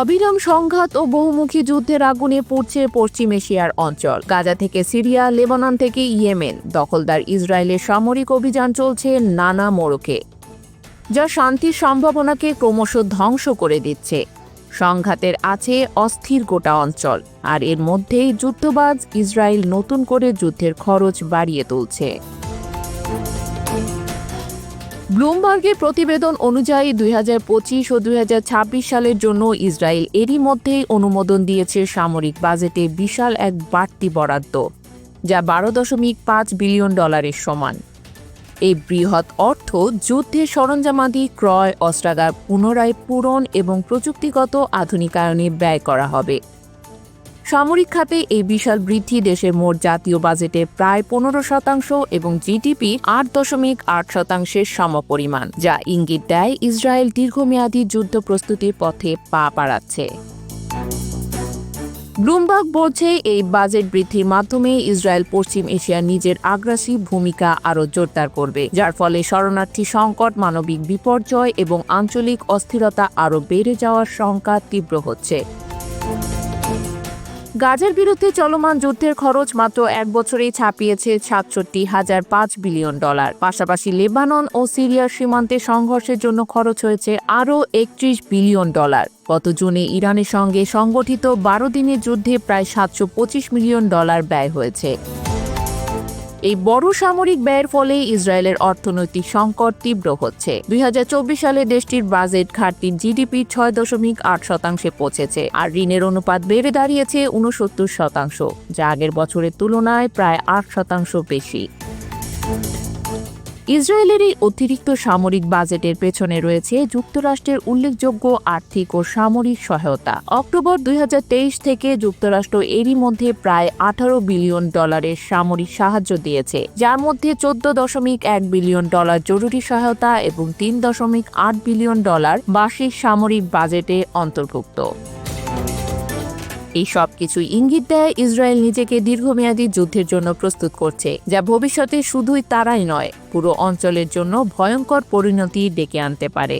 অবিরাম সংঘাত ও বহুমুখী যুদ্ধের আগুনে পুড়ছে পশ্চিম এশিয়ার অঞ্চল। গাজা থেকে সিরিয়া, লেবানন থেকে ইয়েমেন। দখলদার ইসরায়েলের সামরিক অভিযান চলছে নানা মোড়কে, যা শান্তির সম্ভাবনাকে ক্রমশ ধ্বংস করে দিচ্ছে। সংঘাতের আছে অস্থির গোটা অঞ্চল, আর এর মধ্যেই যুদ্ধবাজ ইসরায়েল নতুন করে যুদ্ধের খরচ বাড়িয়ে তুলছে। ব্লুমবার্গের প্রতিবেদন অনুযায়ী দুই হাজার পঁচিশ ও দুই হাজার ছাব্বিশ সালের জন্য ইসরায়েল এরই মধ্যেই অনুমোদন দিয়েছে সামরিক বাজেটে বিশাল এক বাড়তি বরাদ্দ, যা বারো দশমিক পাঁচ বিলিয়ন ডলারের সমান। এই বৃহৎ অর্থ যুদ্ধের সরঞ্জামাদি, ক্রয়, অস্ত্রাগার পুনরায় পূরণ এবং প্রযুক্তিগত আধুনিকায়নে ব্যয় করা হবে। সামরিক খাতে এই বিশাল বৃদ্ধি দেশের মোট জাতীয় বাজেটে প্রায় পনেরো শতাংশ এবং জিডিপি আট দশমিক আট শতাংশের সমপরিমাণ, যা ইঙ্গিত দেয় ইসরায়েল দীর্ঘমেয়াদী যুদ্ধ প্রস্তুতির পথে পা বাড়াচ্ছে। ব্লুমবার্গ বলছে এই বাজেট বৃদ্ধির মাধ্যমে ইসরায়েল পশ্চিম এশিয়া নিজের আগ্রাসী ভূমিকা আরও জোরদার করবে, যার ফলে শরণার্থী সংকট, মানবিক বিপর্যয় এবং আঞ্চলিক অস্থিরতা আরও বেড়ে যাওয়ার শঙ্কা তীব্র হচ্ছে। গাজার বিরুদ্ধে চলমান যুদ্ধের খরচ মাত্র এক বছরেই ছাপিয়েছে সাতষট্টি হাজার পাঁচ বিলিয়ন ডলার। পাশাপাশি লেবানন ও সিরিয়ার সীমান্তে সংঘর্ষের জন্য খরচ হয়েছে আরও একত্রিশ বিলিয়ন ডলার। গত জুনে ইরানের সঙ্গে সংগঠিত বারো দিনের যুদ্ধে প্রায় সাতশো পঁচিশ মিলিয়ন ডলার ব্যয় হয়েছে। এই বড় সামরিক ব্যয়ের ফলে ইসরায়েলের অর্থনৈতিক সংকট তীব্র হচ্ছে। দুই হাজার চব্বিশ সালে দেশটির বাজেট ঘাটতি জিডিপি ছয় দশমিক আট শতাংশে পৌঁছেছে আর ঋণের অনুপাত বেড়ে দাঁড়িয়েছে উনসত্তর শতাংশ, যা আগের বছরের তুলনায় প্রায় আট শতাংশ বেশি। ইসরায়েলের এই অতিরিক্ত সামরিক বাজেটের পেছনে রয়েছে যুক্তরাষ্ট্রের উল্লেখযোগ্য আর্থিক ও সামরিক সহায়তা। অক্টোবর দুই হাজার তেইশ থেকে যুক্তরাষ্ট্র এরই মধ্যে প্রায় আঠারো বিলিয়ন ডলারের সামরিক সাহায্য দিয়েছে, যার মধ্যে চোদ্দ দশমিক এক বিলিয়ন ডলার জরুরি সহায়তা এবং তিন দশমিক আট বিলিয়ন ডলার বার্ষিক সামরিক বাজেটে অন্তর্ভুক্ত। এই সব কিছু ইঙ্গিত দেয় ইসরায়েল নিজেকে দীর্ঘমেয়াদী যুদ্ধের জন্য প্রস্তুত করছে, যা ভবিষ্যতে শুধুই তারাই নয়, পুরো অঞ্চলের জন্য ভয়ঙ্কর পরিণতি ডেকে আনতে পারে।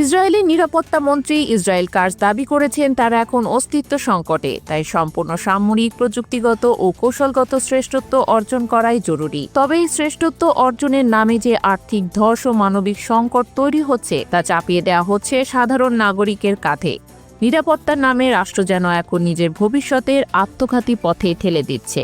ইসরায়েলের নিরাপত্তা মন্ত্রী ইসরায়েল কার্স দাবি করেছেন, তারা এখন অস্তিত্ব সংকটে, তাই সম্পূর্ণ সামরিক, প্রযুক্তিগত ও কৌশলগত শ্রেষ্ঠত্ব অর্জন করাই জরুরি। তবে এই শ্রেষ্ঠত্ব অর্জনের নামে যে আর্থিক ধর্ষ মানবিক সংকট তৈরি হচ্ছে, তা চাপিয়ে দেওয়া হচ্ছে সাধারণ নাগরিকের কাঁধে। নিরাপত্তার নামে রাষ্ট্র যেন এখন নিজের ভবিষ্যতের আত্মঘাতী পথে ঠেলে দিচ্ছে।